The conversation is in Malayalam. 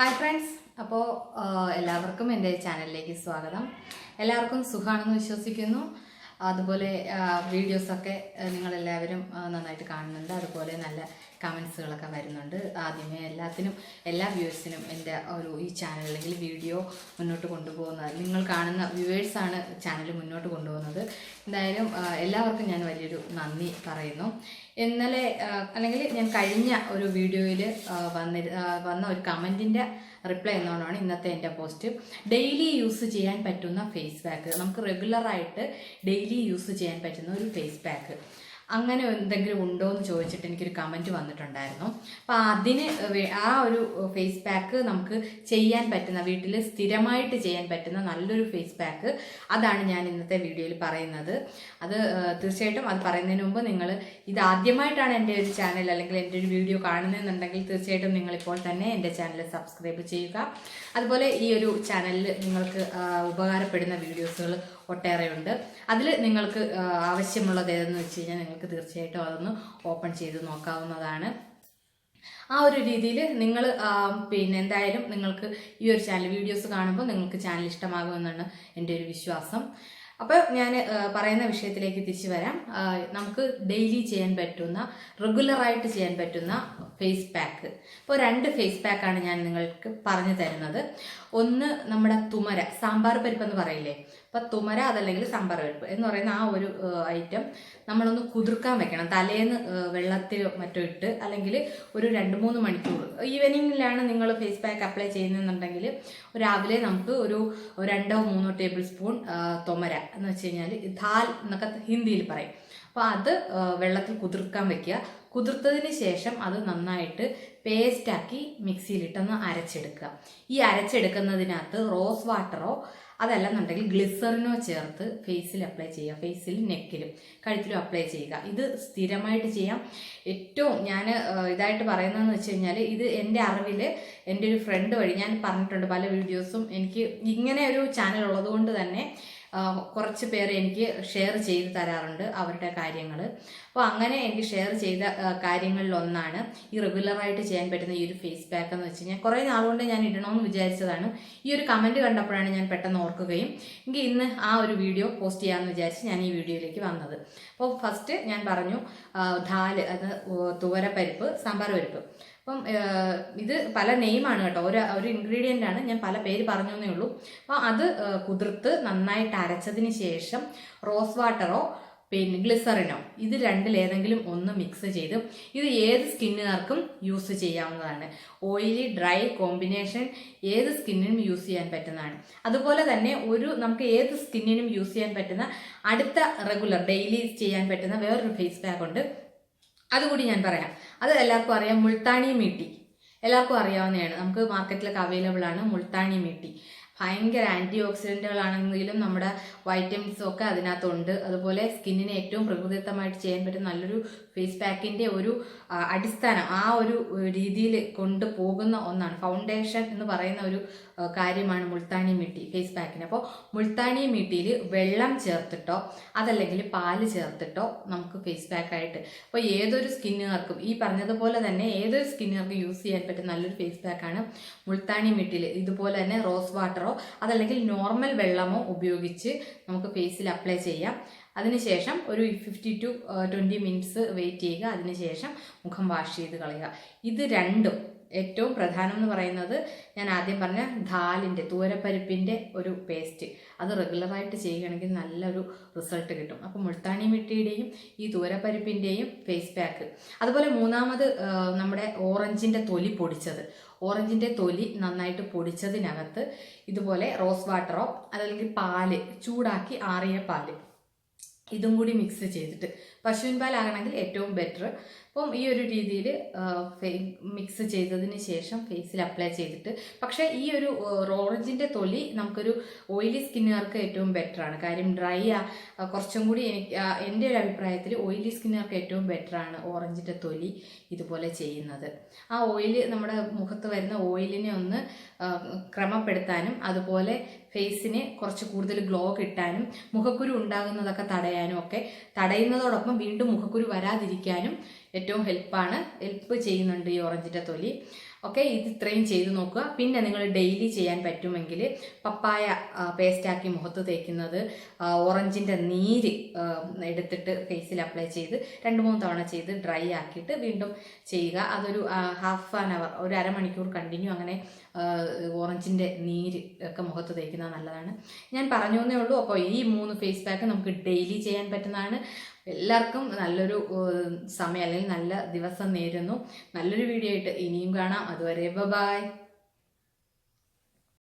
ഹായ് ഫ്രണ്ട്സ് അപ്പോൾ എല്ലാവർക്കും എന്റെ ചാനലിലേക്ക് സ്വാഗതം. എല്ലാവർക്കും സുഖമാണെന്ന് വിശ്വസിക്കുന്നു. അതുപോലെ വീഡിയോസൊക്കെ നിങ്ങളെല്ലാവരും നന്നായിട്ട് കാണുന്നുണ്ട്. അതുപോലെ നല്ല കമൻസുകളൊക്കെ വരുന്നുണ്ട്. ആദ്യമേ എല്ലാത്തിനും എല്ലാ വ്യൂവേഴ്സിനും എന്റെ ഒരു ഈ ചാനൽ അല്ലെങ്കിൽ വീഡിയോ മുന്നോട്ട് കൊണ്ടുപോകുന്നത് നിങ്ങൾ കാണുന്ന വ്യൂവേഴ്സാണ് ചാനൽ മുന്നോട്ട് കൊണ്ടുപോകുന്നത്. എന്തായാലും എല്ലാവർക്കും ഞാൻ വലിയൊരു നന്ദി പറയുന്നു. ഇന്നലെ അല്ലെങ്കിൽ ഞാൻ കഴിഞ്ഞ ഒരു വീഡിയോയിൽ വന്നിരുന്ന വന്ന ഒരു കമന്റിന്റെ റിപ്ലൈ എന്നോണമാണ് ഇന്നത്തെ എന്റെ പോസ്റ്റ് ഡെയിലി യൂസ് ചെയ്യാൻ പറ്റുന്ന ഫേസ് പാക്ക് നമുക്ക് റെഗുലറായിട്ട് ഡെയിലി യൂസ് ചെയ്യാൻ പറ്റുന്ന ഒരു ഫേസ് പാക്ക് അങ്ങനെ എന്തെങ്കിലും ഉണ്ടോ എന്ന് ചോദിച്ചിട്ട് എനിക്കൊരു കമന്റ് വന്നിട്ടുണ്ടായിരുന്നു. അപ്പോൾ അതിന് ആ ഒരു ഫേസ് പാക്ക് നമുക്ക് ചെയ്യാൻ പറ്റുന്ന വീട്ടിൽ സ്ഥിരമായിട്ട് ചെയ്യാൻ പറ്റുന്ന നല്ലൊരു ഫേസ് പാക്ക് അതാണ് ഞാൻ ഇന്നത്തെ വീഡിയോയിൽ പറയുന്നത്. അത് തീർച്ചയായിട്ടും അത് പറയുന്നതിന് മുമ്പ് നിങ്ങൾ ഇത് ആദ്യമായിട്ടാണ് എന്റെ ഒരു ചാനൽ അല്ലെങ്കിൽ എന്റെ ഒരു വീഡിയോ കാണുന്നതെന്നുണ്ടെങ്കിൽ തീർച്ചയായിട്ടും നിങ്ങളിപ്പോൾ തന്നെ എന്റെ ചാനൽ സബ്സ്ക്രൈബ് ചെയ്യുക. അതുപോലെ ഈ ഒരു ചാനലിൽ നിങ്ങൾക്ക് ഉപകാരപ്പെടുന്ന വീഡിയോസുകൾ ഒട്ടേറെ ഉണ്ട് അതിൽ നിങ്ങൾക്ക് ആവശ്യമുള്ളത് ഏതെന്ന് വെച്ച് കഴിഞ്ഞാൽ നിങ്ങൾക്ക് തീർച്ചയായിട്ടും അതൊന്ന് ഓപ്പൺ ചെയ്ത് നോക്കാവുന്നതാണ്. ആ ഒരു രീതിയിൽ നിങ്ങൾ പിന്നെ എന്തായാലും നിങ്ങൾക്ക് ഈ ഒരു ചാനൽ വീഡിയോസ് കാണുമ്പോൾ നിങ്ങൾക്ക് ചാനൽ ഇഷ്ടമാകുമെന്നാണ് എന്റെ ഒരു വിശ്വാസം. അപ്പോൾ ഞാൻ പറയുന്ന വിഷയത്തിലേക്ക് തിരിച്ചു വരാം. നമുക്ക് ഡെയിലി ചെയ്യാൻ പറ്റുന്ന റെഗുലറായിട്ട് ചെയ്യാൻ പറ്റുന്ന ഫേസ് പാക്ക് ഇപ്പോൾ രണ്ട് ഫേസ് പാക്കാണ് ഞാൻ നിങ്ങൾക്ക് പറഞ്ഞു തരുന്നത്. ഒന്ന് നമ്മുടെ തുമര സാമ്പാർ പരിപ്പ് എന്ന് പറയില്ലേ? അപ്പം തുമര അതല്ലെങ്കിൽ സാമ്പാർ പരിപ്പ് എന്ന് പറയുന്ന ആ ഒരു ഐറ്റം നമ്മളൊന്ന് കുതിർക്കാൻ വെക്കണം. തലേന്ന് വെള്ളത്തിലോ മറ്റോ ഇട്ട് അല്ലെങ്കിൽ ഒരു രണ്ട് മൂന്ന് മണിക്കൂർ. ഈവനിങ്ങിലാണ് നിങ്ങൾ ഫേസ് പാക്ക് അപ്ലൈ ചെയ്യുന്നതെന്നുണ്ടെങ്കിൽ രാവിലെ നമുക്ക് ഒരു രണ്ടോ മൂന്നോ ടേബിൾ സ്പൂൺ തുമര. എന്ന് വെച്ച് കഴിഞ്ഞാൽ ദാൽ എന്നൊക്കെ ഹിന്ദിയിൽ പറയും. അപ്പോൾ അത് വെള്ളത്തിൽ കുതിർക്കാൻ വെക്കുക. കുതിർത്തതിന് ശേഷം അത് നന്നായിട്ട് പേസ്റ്റാക്കി മിക്സിയിലിട്ടൊന്ന് അരച്ചെടുക്കുക. ഈ അരച്ചെടുക്കുന്നതിനകത്ത് റോസ് വാട്ടറോ അതല്ല എന്നുണ്ടെങ്കിൽ ഗ്ലിസറിനോ ചേർത്ത് ഫേസിൽ അപ്ലൈ ചെയ്യുക. ഫേസിൽ നെക്കിലും കഴുത്തിലും അപ്ലൈ ചെയ്യുക. ഇത് സ്ഥിരമായിട്ട് ചെയ്യാം. ഏറ്റവും ഞാൻ ഇതായിട്ട് പറയുന്നതെന്ന് വെച്ച് കഴിഞ്ഞാൽ ഇത് എന്റെ അറിവിൽ എന്റെ ഒരു ഫ്രണ്ട് വഴി ഞാൻ പറഞ്ഞിട്ടുണ്ട് പല വീഡിയോസും എനിക്ക് ഇങ്ങനെ ഒരു ചാനൽ ഉള്ളതുകൊണ്ട് തന്നെ കുറച്ച് പേര് എനിക്ക് ഷെയർ ചെയ്ത് തരാറുണ്ട് അവരുടെ കാര്യങ്ങൾ അപ്പോൾ അങ്ങനെ എനിക്ക് ഷെയർ ചെയ്ത കാര്യങ്ങളിൽ ഒന്നാണ് ഈ റെഗുലറായിട്ട് ചെയ്യാൻ പറ്റുന്ന ഈ ഒരു ഫേസ് പാക്ക് എന്ന് വെച്ച് കഴിഞ്ഞാൽ കുറേ നാളുകൊണ്ട് ഞാൻ ഇടണമെന്ന് വിചാരിച്ചതാണ്. ഈ ഒരു കമന്റ് കണ്ടപ്പോഴാണ് ഞാൻ പെട്ടെന്ന് ഓർക്കുകയും എനിക്ക് ഇന്ന് ആ ഒരു വീഡിയോ പോസ്റ്റ് ചെയ്യാമെന്ന് വിചാരിച്ച് ഞാൻ ഈ വീഡിയോയിലേക്ക് വന്നത്. അപ്പോൾ ഫസ്റ്റ് ഞാൻ പറഞ്ഞു ധാൽ അത് തുവരപ്പരിപ്പ് സാമ്പാർ പരിപ്പ്. അപ്പം ഇത് പല നെയിമാണ് കേട്ടോ. ഒരു ഒരു ഇൻഗ്രീഡിയന്റ് ആണ്. ഞാൻ പല പേര് പറഞ്ഞു എന്നേ ഉള്ളൂ. അപ്പോൾ അത് കുതിർത്ത് നന്നായിട്ട് അരച്ചതിന് ശേഷം റോസ് വാട്ടറോ പിന്നെ ഗ്ലിസറിനോ ഇത് രണ്ടിലേതെങ്കിലും ഒന്ന് മിക്സ് ചെയ്ത് ഇത് ഏത് സ്കിന്നുകാർക്കും യൂസ് ചെയ്യാവുന്നതാണ്. ഓയിലി ഡ്രൈ കോമ്പിനേഷൻ ഏത് സ്കിന്നിനും യൂസ് ചെയ്യാൻ പറ്റുന്നതാണ്. അതുപോലെ തന്നെ ഒരു നമുക്ക് ഏത് സ്കിന്നിനും യൂസ് ചെയ്യാൻ പറ്റുന്ന അടുത്ത റെഗുലർ ഡെയിലി ചെയ്യാൻ പറ്റുന്ന വേറൊരു ഫേസ് പാക്ക് ഉണ്ട്. അതുകൂടി ഞാൻ പറയാം. അത് എല്ലാവർക്കും അറിയാം മുൾത്താണി മീട്ടി. എല്ലാവർക്കും അറിയാവുന്നതാണ്. നമുക്ക് മാർക്കറ്റിലൊക്കെ അവൈലബിൾ ആണ് മുൾത്താണി മീട്ടി. ഭയങ്കര ആന്റി ഓക്സിഡന്റുകളാണെങ്കിലും നമ്മുടെ വൈറ്റമിൻസും ഒക്കെ അതിനകത്തുണ്ട്. അതുപോലെ സ്കിന്നിനെ ഏറ്റവും പ്രകൃതിദത്തമായിട്ട് ചെയ്യാൻ പറ്റുന്ന നല്ലൊരു ഫേസ് പാക്കിന്റെ ഒരു അടിസ്ഥാനം ആ ഒരു രീതിയിൽ കൊണ്ടുപോകുന്ന ഒന്നാണ്. ഫൗണ്ടേഷൻ എന്ന് പറയുന്ന ഒരു കാര്യമാണ് മുൾത്താനി മീട്ടി ഫേസ് പാക്കിന് അപ്പോൾ മുൾത്താനി മീട്ടിയിൽ വെള്ളം ചേർത്തിട്ടോ അതല്ലെങ്കിൽ പാൽ ചേർത്തിട്ടോ നമുക്ക് ഫേസ് പാക്കായിട്ട് അപ്പോൾ ഏതൊരു സ്കിന്നുകാർക്കും ഈ പറഞ്ഞതുപോലെ തന്നെ ഏതൊരു സ്കിന്നുകാർക്കും യൂസ് ചെയ്യാൻ പറ്റുന്ന നല്ലൊരു ഫേസ് പാക്കാണ് മുൾത്താനി മിട്ടിയിൽ. ഇതുപോലെ തന്നെ റോസ് വാട്ടറോ അതല്ലെങ്കിൽ നോർമൽ വെള്ളമോ ഉപയോഗിച്ച് നമുക്ക് ഫേസിൽ അപ്ലൈ ചെയ്യാം. അതിനുശേഷം ഒരു fifty to twenty minutes wait ചെയ്യുക. അതിനുശേഷം മുഖം വാഷ് ചെയ്ത് കളയുക. ഇത് രണ്ടും ഏറ്റവും പ്രധാനം എന്ന് പറയുന്നത് ഞാൻ ആദ്യം പറഞ്ഞ ദാലിന്റെ തൂരപ്പരിപ്പിന്റെ ഒരു പേസ്റ്റ് അത് റെഗുലറായിട്ട് ചെയ്യുകയാണെങ്കിൽ നല്ലൊരു റിസൾട്ട് കിട്ടും. അപ്പോൾ മുൾത്താണി മിട്ടിയുടെയും ഈ തൂരപ്പരിപ്പിന്റെയും ഫേസ് പാക്ക് അതുപോലെ മൂന്നാമത് നമ്മുടെ ഓറഞ്ചിന്റെ തൊലി പൊടിച്ചത്. ഓറഞ്ചിന്റെ തൊലി നന്നായിട്ട് പൊടിച്ചതിനകത്ത് ഇതുപോലെ റോസ് വാട്ടറോ അല്ലെങ്കിൽ പാൽ ചൂടാക്കി ആറിയ പാൽ. ഇതും കൂടി മിക്സ് ചെയ്തിട്ട്. പശുവിൻ പാലാകണമെങ്കിൽ ഏറ്റവും ബെറ്റർ അപ്പം ഈ ഒരു രീതിയിൽ മിക്സ് ചെയ്തതിന് ശേഷം ഫേസിൽ അപ്ലൈ ചെയ്തിട്ട്. പക്ഷേ ഈ ഒരു ഓറഞ്ചിന്റെ തൊലി നമുക്കൊരു ഓയിലി സ്കിന്നുകാർക്ക് ഏറ്റവും ബെറ്ററാണ് കാര്യം ഡ്രൈ കുറച്ചും കൂടി എനിക്ക് എന്റെ ഒരു അഭിപ്രായത്തിൽ ഓയിലി സ്കിന്നുകാർക്ക് ഏറ്റവും ബെറ്ററാണ് ഓറഞ്ചിന്റെ തൊലി ഇതുപോലെ ചെയ്യുന്നത്. ആ ഓയിൽ നമ്മുടെ മുഖത്ത് വരുന്ന ഓയിലിനെ ഒന്ന് ക്രമപ്പെടുത്താനും അതുപോലെ ഫേസിന് കുറച്ച് കൂടുതൽ ഗ്ലോ കിട്ടാനും മുഖക്കുരു ഉണ്ടാകുന്നതൊക്കെ തടയാനും ഒക്കെ തടയുന്നതോടൊപ്പം വീണ്ടും മുഖക്കുരു വരാതിരിക്കാനും ഏറ്റവും ഹെൽപ്പാണ് ഹെൽപ്പ് ചെയ്യുന്നുണ്ട് ഈ ഓറഞ്ചിന്റെ തൊലി. ഓക്കെ ഇത് ഇത്രയും ചെയ്ത് നോക്കുക. പിന്നെ നിങ്ങൾ ഡെയിലി ചെയ്യാൻ പറ്റുമെങ്കിൽ പപ്പായ പേസ്റ്റാക്കി മുഖത്ത് തേക്കുന്നത് ഓറഞ്ചിന്റെ നീര് എടുത്തിട്ട് ഫേസിൽ അപ്ലൈ ചെയ്ത് രണ്ട് മൂന്ന് തവണ ചെയ്ത് ഡ്രൈ ആക്കിയിട്ട് വീണ്ടും ചെയ്യുക. അതൊരു ഹാഫ് ആൻ അവർ ഒരു അരമണിക്കൂർ കണ്ടിന്യൂ അങ്ങനെ ഓറഞ്ചിന്റെ നീര് ഒക്കെ മുഖത്ത് തേക്കുന്നത് നല്ലതാണ്. ഞാൻ പറഞ്ഞു എന്നേ ഉള്ളൂ. അപ്പോൾ ഈ മൂന്ന് ഫേസ് പാക്ക് നമുക്ക് ഡെയിലി ചെയ്യാൻ പറ്റുന്നതാണ്. എല്ലാവർക്കും നല്ലൊരു സമയം അല്ലെങ്കിൽ നല്ല ദിവസം നേരുന്നു. നല്ലൊരു വീഡിയോ ആയിട്ട് ഇനിയും കാണാം. അതുവരെ ബൈ